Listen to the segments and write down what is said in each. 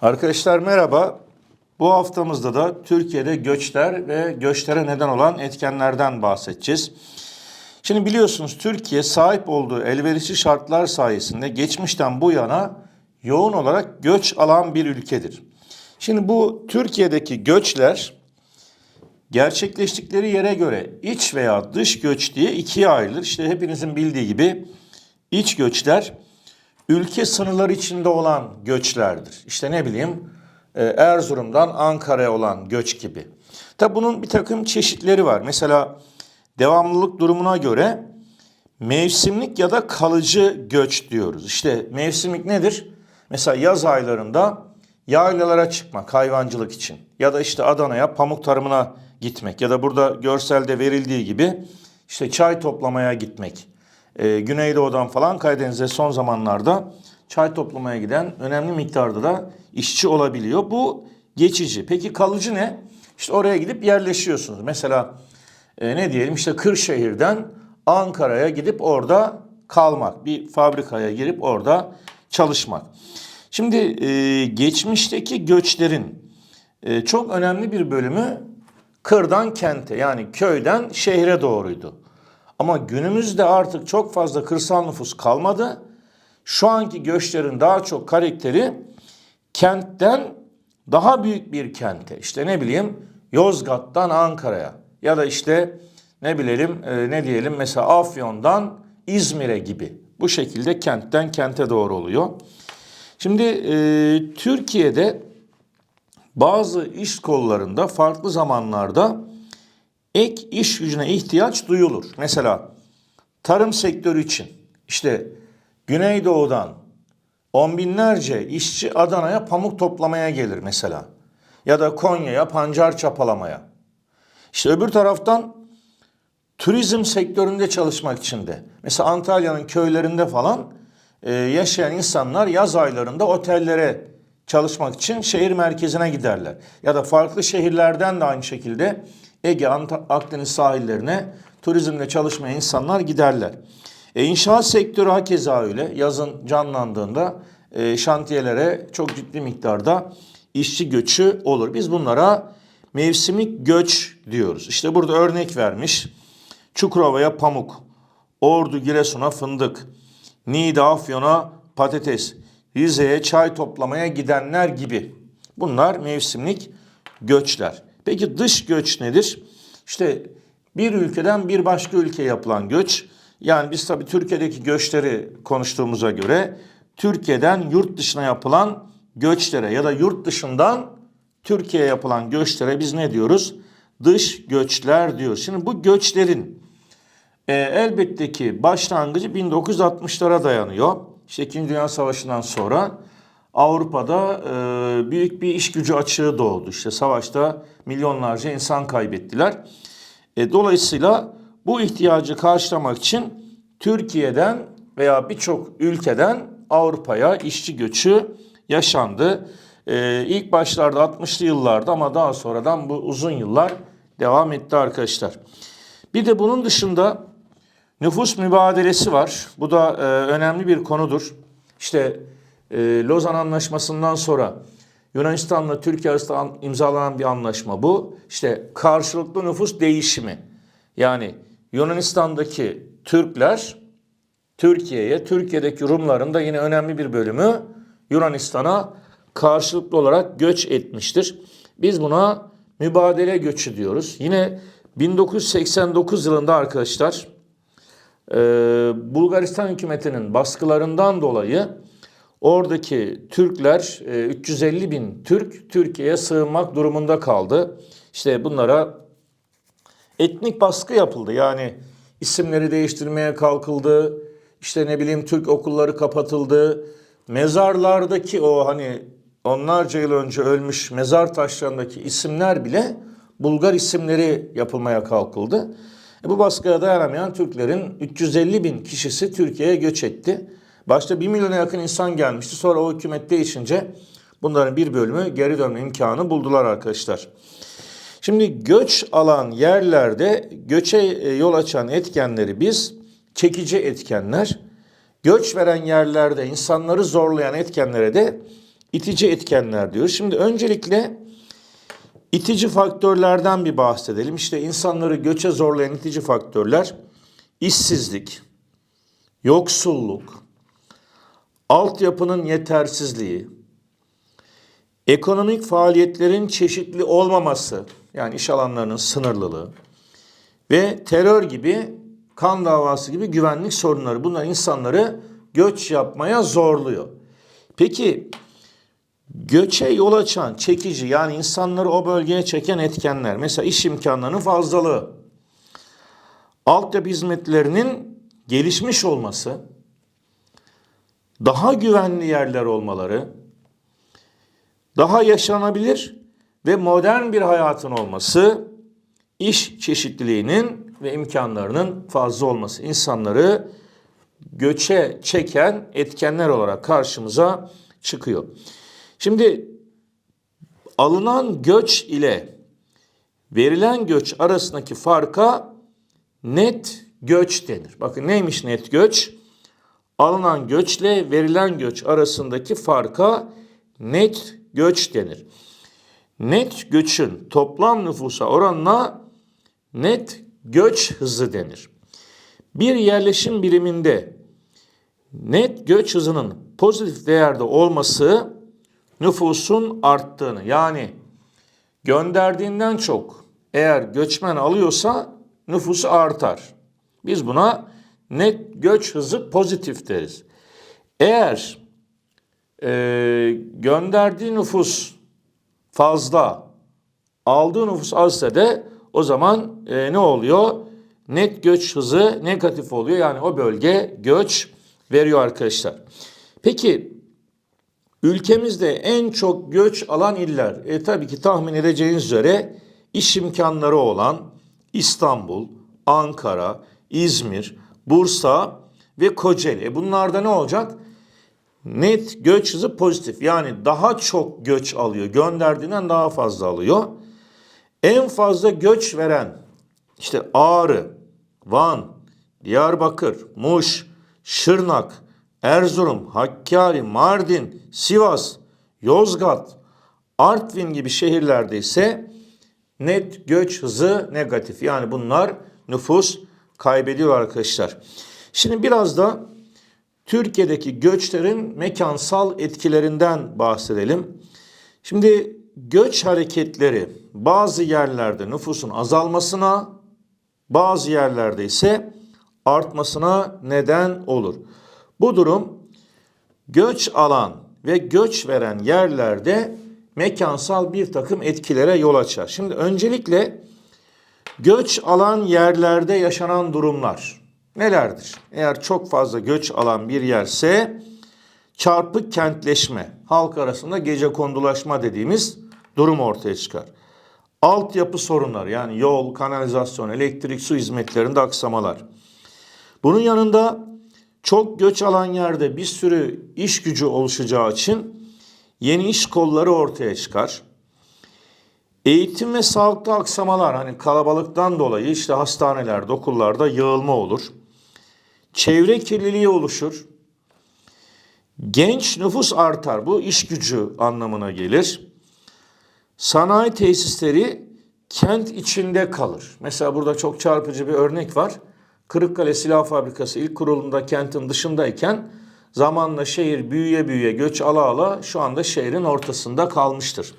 Arkadaşlar merhaba. Bu haftamızda da Türkiye'de göçler ve göçlere neden olan etkenlerden bahsedeceğiz. Şimdi biliyorsunuz Türkiye sahip olduğu elverişli şartlar sayesinde geçmişten bu yana yoğun olarak göç alan bir ülkedir. Şimdi bu Türkiye'deki göçler gerçekleştikleri yere göre iç veya dış göç diye ikiye ayrılır. İşte hepinizin bildiği gibi iç göçler ülke sınırları içinde olan göçlerdir. İşte ne bileyim e, Erzurum'dan Ankara'ya olan göç gibi. Tabi bunun bir takım çeşitleri var. Mesela devamlılık durumuna göre mevsimlik ya da kalıcı göç diyoruz. İşte mevsimlik nedir? Mesela yaz aylarında yaylalara çıkmak hayvancılık için ya da işte Adana'ya pamuk tarımına gitmek ya da burada görselde verildiği gibi işte çay toplamaya gitmek. Ee, Güneydoğu'dan falan Karadeniz'e son zamanlarda çay toplamaya giden önemli miktarda da işçi olabiliyor. Bu geçici. Peki kalıcı ne? İşte oraya gidip yerleşiyorsunuz. Mesela e, ne diyelim işte Kırşehir'den Ankara'ya gidip orada kalmak. Bir fabrikaya girip orada çalışmak. Şimdi e, geçmişteki göçlerin e, çok önemli bir bölümü kırdan kente yani köyden şehre doğruydu. Ama günümüzde artık çok fazla kırsal nüfus kalmadı. Şu anki göçlerin daha çok karakteri kentten daha büyük bir kente. İşte ne bileyim Yozgat'tan Ankara'ya ya da işte ne bilelim e, ne diyelim mesela Afyon'dan İzmir'e gibi. Bu şekilde kentten kente doğru oluyor. Şimdi e, Türkiye'de bazı iş kollarında farklı zamanlarda ek iş gücüne ihtiyaç duyulur. Mesela tarım sektörü için işte Güneydoğu'dan on binlerce işçi Adana'ya pamuk toplamaya gelir mesela. Ya da Konya'ya pancar çapalamaya. İşte öbür taraftan turizm sektöründe çalışmak için de. Mesela Antalya'nın köylerinde falan e, yaşayan insanlar yaz aylarında otellere çalışmak için şehir merkezine giderler. Ya da farklı şehirlerden de aynı şekilde Ege, Akdeniz sahillerine turizmle çalışmaya insanlar giderler. E, inşaat sektörü hakeza öyle. Yazın canlandığında e, şantiyelere çok ciddi miktarda işçi göçü olur. Biz bunlara mevsimlik göç diyoruz. İşte burada örnek vermiş. Çukurova'ya pamuk, Ordu Giresun'a fındık, Niğde Afyon'a patates, Rize'ye çay toplamaya gidenler gibi. Bunlar mevsimlik göçler. Peki dış göç nedir? İşte bir ülkeden bir başka ülkeye yapılan göç. Yani biz tabii Türkiye'deki göçleri konuştuğumuza göre Türkiye'den yurt dışına yapılan göçlere ya da yurt dışından Türkiye'ye yapılan göçlere biz ne diyoruz? Dış göçler diyoruz. Şimdi bu göçlerin e, elbette ki başlangıcı 1960'lara dayanıyor. İşte İkinci Dünya Savaşı'ndan sonra Avrupa'da e, büyük bir iş gücü açığı doğdu. İşte savaşta milyonlarca insan kaybettiler. E, dolayısıyla bu ihtiyacı karşılamak için Türkiye'den veya birçok ülkeden Avrupa'ya işçi göçü yaşandı. E, ilk başlarda 60'lı yıllarda ama daha sonradan bu uzun yıllar devam etti arkadaşlar. Bir de bunun dışında nüfus mübadelesi var. Bu da e, önemli bir konudur. İşte e, Lozan Anlaşması'ndan sonra Yunanistan'la Türkiye arasında imzalanan bir anlaşma bu. İşte karşılıklı nüfus değişimi. Yani Yunanistan'daki Türkler Türkiye'ye, Türkiye'deki Rumların da yine önemli bir bölümü Yunanistan'a karşılıklı olarak göç etmiştir. Biz buna mübadele göçü diyoruz. Yine 1989 yılında arkadaşlar e, Bulgaristan hükümetinin baskılarından dolayı oradaki Türkler e, 350 bin Türk Türkiye'ye sığınmak durumunda kaldı. İşte bunlara etnik baskı yapıldı. Yani isimleri değiştirmeye kalkıldı. İşte ne bileyim Türk okulları kapatıldı. Mezarlardaki o hani onlarca yıl önce ölmüş mezar taşlarındaki isimler bile Bulgar isimleri yapılmaya kalkıldı. E bu baskıya dayanamayan Türklerin 350 bin kişisi Türkiye'ye göç etti. Başta 1 milyona yakın insan gelmişti. Sonra o hükümet değişince bunların bir bölümü geri dönme imkanı buldular arkadaşlar. Şimdi göç alan yerlerde göçe e, yol açan etkenleri biz çekici etkenler, göç veren yerlerde insanları zorlayan etkenlere de itici etkenler diyoruz. Şimdi öncelikle itici faktörlerden bir bahsedelim. İşte insanları göçe zorlayan itici faktörler işsizlik, yoksulluk, altyapının yetersizliği, ekonomik faaliyetlerin çeşitli olmaması, yani iş alanlarının sınırlılığı ve terör gibi, kan davası gibi güvenlik sorunları bunlar insanları göç yapmaya zorluyor. Peki göçe yol açan, çekici yani insanları o bölgeye çeken etkenler mesela iş imkanlarının fazlalığı, altyapı hizmetlerinin gelişmiş olması, daha güvenli yerler olmaları, daha yaşanabilir ve modern bir hayatın olması, iş çeşitliliğinin ve imkanlarının fazla olması insanları göçe çeken etkenler olarak karşımıza çıkıyor. Şimdi alınan göç ile verilen göç arasındaki farka net göç denir. Bakın neymiş net göç? Alınan göçle verilen göç arasındaki farka net göç denir. Net göçün toplam nüfusa oranına net göç hızı denir. Bir yerleşim biriminde net göç hızının pozitif değerde olması nüfusun arttığını yani gönderdiğinden çok eğer göçmen alıyorsa nüfusu artar. Biz buna net göç hızı pozitif deriz. Eğer e, gönderdiği nüfus fazla, aldığı nüfus azsa de o zaman e, ne oluyor? Net göç hızı negatif oluyor. Yani o bölge göç veriyor arkadaşlar. Peki ülkemizde en çok göç alan iller e, tabii ki tahmin edeceğiniz üzere iş imkanları olan İstanbul, Ankara, İzmir, Bursa ve Kocaeli. E bunlarda ne olacak? Net göç hızı pozitif. Yani daha çok göç alıyor. Gönderdiğinden daha fazla alıyor. En fazla göç veren işte Ağrı, Van, Diyarbakır, Muş, Şırnak, Erzurum, Hakkari, Mardin, Sivas, Yozgat, Artvin gibi şehirlerde ise net göç hızı negatif. Yani bunlar nüfus kaybediyor arkadaşlar. Şimdi biraz da Türkiye'deki göçlerin mekansal etkilerinden bahsedelim. Şimdi göç hareketleri bazı yerlerde nüfusun azalmasına, bazı yerlerde ise artmasına neden olur. Bu durum göç alan ve göç veren yerlerde mekansal bir takım etkilere yol açar. Şimdi öncelikle göç alan yerlerde yaşanan durumlar nelerdir? Eğer çok fazla göç alan bir yerse çarpık kentleşme, halk arasında gece kondulaşma dediğimiz durum ortaya çıkar. Altyapı sorunları yani yol, kanalizasyon, elektrik, su hizmetlerinde aksamalar. Bunun yanında çok göç alan yerde bir sürü iş gücü oluşacağı için yeni iş kolları ortaya çıkar. Eğitim ve sağlıkta aksamalar hani kalabalıktan dolayı işte hastanelerde, okullarda yığılma olur. Çevre kirliliği oluşur. Genç nüfus artar. Bu iş gücü anlamına gelir. Sanayi tesisleri kent içinde kalır. Mesela burada çok çarpıcı bir örnek var. Kırıkkale Silah Fabrikası ilk kurulunda kentin dışındayken zamanla şehir büyüye büyüye göç ala ala şu anda şehrin ortasında kalmıştır.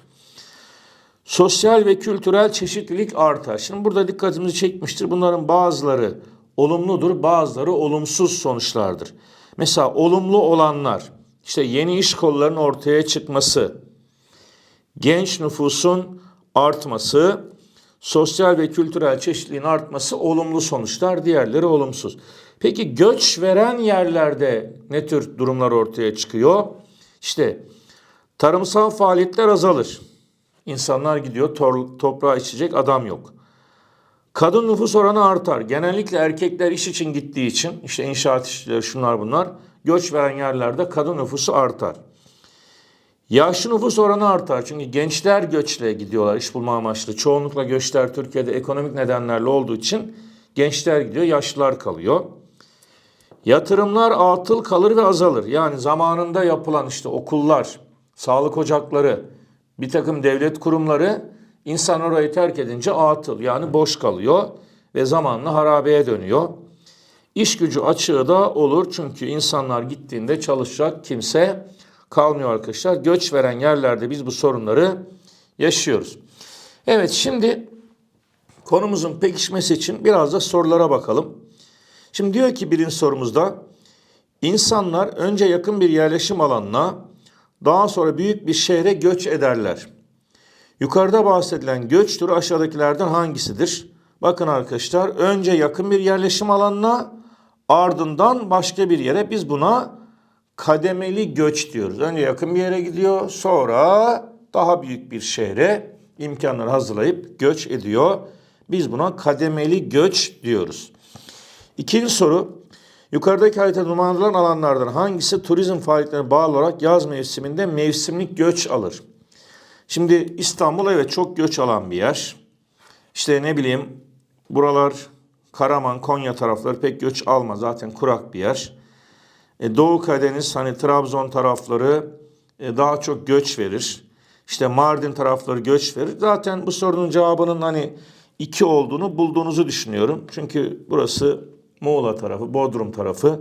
Sosyal ve kültürel çeşitlilik artar. Şimdi burada dikkatimizi çekmiştir. Bunların bazıları olumludur, bazıları olumsuz sonuçlardır. Mesela olumlu olanlar, işte yeni iş kollarının ortaya çıkması, genç nüfusun artması, sosyal ve kültürel çeşitliliğin artması olumlu sonuçlar, diğerleri olumsuz. Peki göç veren yerlerde ne tür durumlar ortaya çıkıyor? İşte tarımsal faaliyetler azalır. İnsanlar gidiyor, toprağa içecek adam yok. Kadın nüfus oranı artar. Genellikle erkekler iş için gittiği için işte inşaat işleri şunlar bunlar göç veren yerlerde kadın nüfusu artar. Yaşlı nüfus oranı artar çünkü gençler göçle gidiyorlar iş bulma amaçlı. Çoğunlukla göçler Türkiye'de ekonomik nedenlerle olduğu için gençler gidiyor, yaşlılar kalıyor. Yatırımlar atıl kalır ve azalır. Yani zamanında yapılan işte okullar, sağlık ocakları, bir takım devlet kurumları insan orayı terk edince atıl yani boş kalıyor ve zamanla harabeye dönüyor. İş gücü açığı da olur çünkü insanlar gittiğinde çalışacak kimse kalmıyor arkadaşlar. Göç veren yerlerde biz bu sorunları yaşıyoruz. Evet şimdi konumuzun pekişmesi için biraz da sorulara bakalım. Şimdi diyor ki birinci sorumuzda insanlar önce yakın bir yerleşim alanına daha sonra büyük bir şehre göç ederler. Yukarıda bahsedilen göç türü aşağıdakilerden hangisidir? Bakın arkadaşlar önce yakın bir yerleşim alanına ardından başka bir yere biz buna kademeli göç diyoruz. Önce yakın bir yere gidiyor sonra daha büyük bir şehre imkanları hazırlayıp göç ediyor. Biz buna kademeli göç diyoruz. İkinci soru. Yukarıdaki haritada numaralandıran alanlardan hangisi turizm faaliyetlerine bağlı olarak yaz mevsiminde mevsimlik göç alır? Şimdi İstanbul evet çok göç alan bir yer. İşte ne bileyim buralar Karaman, Konya tarafları pek göç almaz. Zaten kurak bir yer. E, Doğu Karadeniz hani Trabzon tarafları e, daha çok göç verir. İşte Mardin tarafları göç verir. Zaten bu sorunun cevabının hani iki olduğunu bulduğunuzu düşünüyorum. Çünkü burası Muğla tarafı, Bodrum tarafı.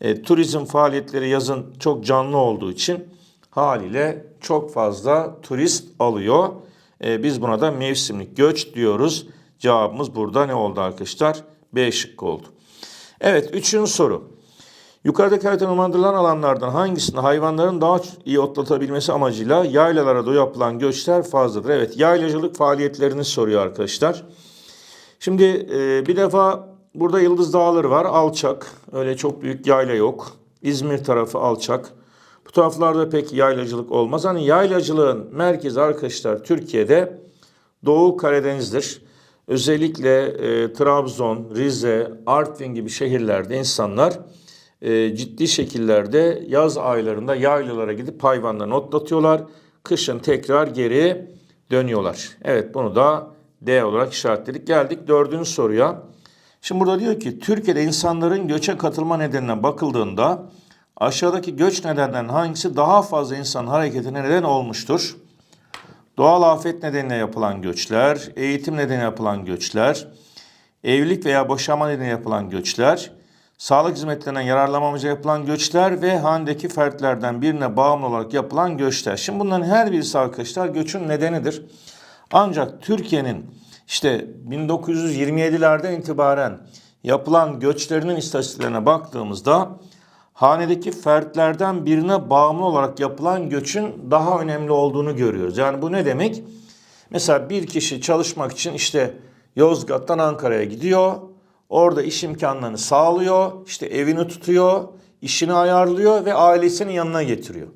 E, turizm faaliyetleri yazın çok canlı olduğu için haliyle çok fazla turist alıyor. E, biz buna da mevsimlik göç diyoruz. Cevabımız burada ne oldu arkadaşlar? B şıkkı oldu. Evet üçüncü soru. Yukarıdaki haritada numaralandırılan alanlardan hangisinde hayvanların daha iyi otlatabilmesi amacıyla yaylalara doğru yapılan göçler fazladır? Evet yaylacılık faaliyetlerini soruyor arkadaşlar. Şimdi e, bir defa burada Yıldız Dağları var alçak öyle çok büyük yayla yok. İzmir tarafı alçak. Bu taraflarda pek yaylacılık olmaz. Hani yaylacılığın merkezi arkadaşlar Türkiye'de Doğu Karadeniz'dir. Özellikle e, Trabzon, Rize, Artvin gibi şehirlerde insanlar e, ciddi şekillerde yaz aylarında yaylalara gidip hayvanlarını otlatıyorlar. Kışın tekrar geri dönüyorlar. Evet bunu da D olarak işaretledik. Geldik dördüncü soruya. Şimdi burada diyor ki Türkiye'de insanların göçe katılma nedenine bakıldığında aşağıdaki göç nedenlerinden hangisi daha fazla insan hareketine neden olmuştur? Doğal afet nedeniyle yapılan göçler, eğitim nedeniyle yapılan göçler, evlilik veya boşanma nedeniyle yapılan göçler, sağlık hizmetlerinden yararlanma amacıyla yapılan göçler ve hanedeki fertlerden birine bağımlı olarak yapılan göçler. Şimdi bunların her birisi arkadaşlar göçün nedenidir. Ancak Türkiye'nin işte 1927'lerden itibaren yapılan göçlerinin istatistiklerine baktığımızda hanedeki fertlerden birine bağımlı olarak yapılan göçün daha önemli olduğunu görüyoruz. Yani bu ne demek? Mesela bir kişi çalışmak için işte Yozgat'tan Ankara'ya gidiyor. Orada iş imkanlarını sağlıyor. işte evini tutuyor, işini ayarlıyor ve ailesinin yanına getiriyor.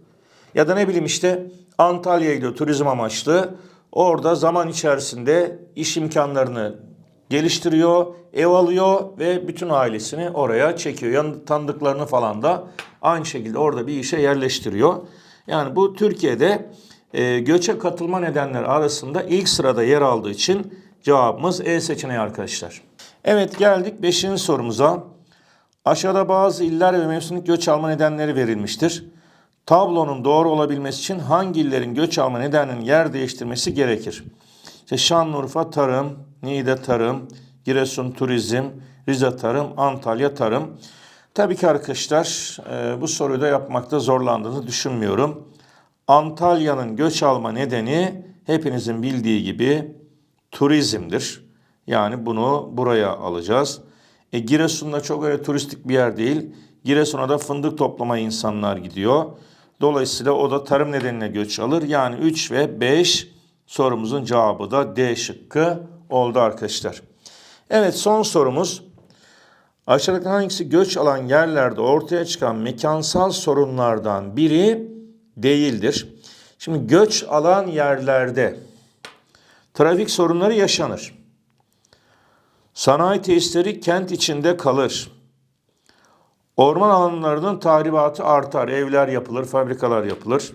Ya da ne bileyim işte Antalya'ya gidiyor turizm amaçlı. Orada zaman içerisinde iş imkanlarını geliştiriyor, ev alıyor ve bütün ailesini oraya çekiyor. Yan tanıdıklarını falan da aynı şekilde orada bir işe yerleştiriyor. Yani bu Türkiye'de e, göçe katılma nedenleri arasında ilk sırada yer aldığı için cevabımız E seçeneği arkadaşlar. Evet geldik 5. sorumuza. Aşağıda bazı iller ve mevsimlik göç alma nedenleri verilmiştir. Tablonun doğru olabilmesi için hangi illerin göç alma nedeninin yer değiştirmesi gerekir? İşte Şanlıurfa tarım, Niğde tarım, Giresun turizm, Rize tarım, Antalya tarım. Tabii ki arkadaşlar e, bu soruyu da yapmakta zorlandığını düşünmüyorum. Antalya'nın göç alma nedeni hepinizin bildiği gibi turizmdir. Yani bunu buraya alacağız. E, Giresun'da çok öyle turistik bir yer değil. Giresun'a da fındık toplamaya insanlar gidiyor. Dolayısıyla o da tarım nedeniyle göç alır. Yani 3 ve 5 sorumuzun cevabı da D şıkkı oldu arkadaşlar. Evet son sorumuz. Aşağıdaki hangisi göç alan yerlerde ortaya çıkan mekansal sorunlardan biri değildir? Şimdi göç alan yerlerde trafik sorunları yaşanır. Sanayi tesisleri kent içinde kalır. Orman alanlarının tahribatı artar. Evler yapılır, fabrikalar yapılır.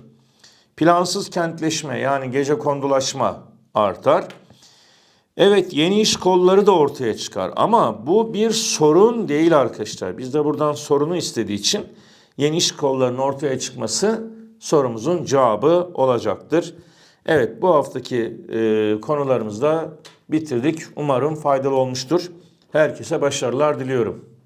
Plansız kentleşme yani gece kondulaşma artar. Evet yeni iş kolları da ortaya çıkar ama bu bir sorun değil arkadaşlar. Biz de buradan sorunu istediği için yeni iş kollarının ortaya çıkması sorumuzun cevabı olacaktır. Evet bu haftaki e, konularımızda bitirdik. Umarım faydalı olmuştur. Herkese başarılar diliyorum.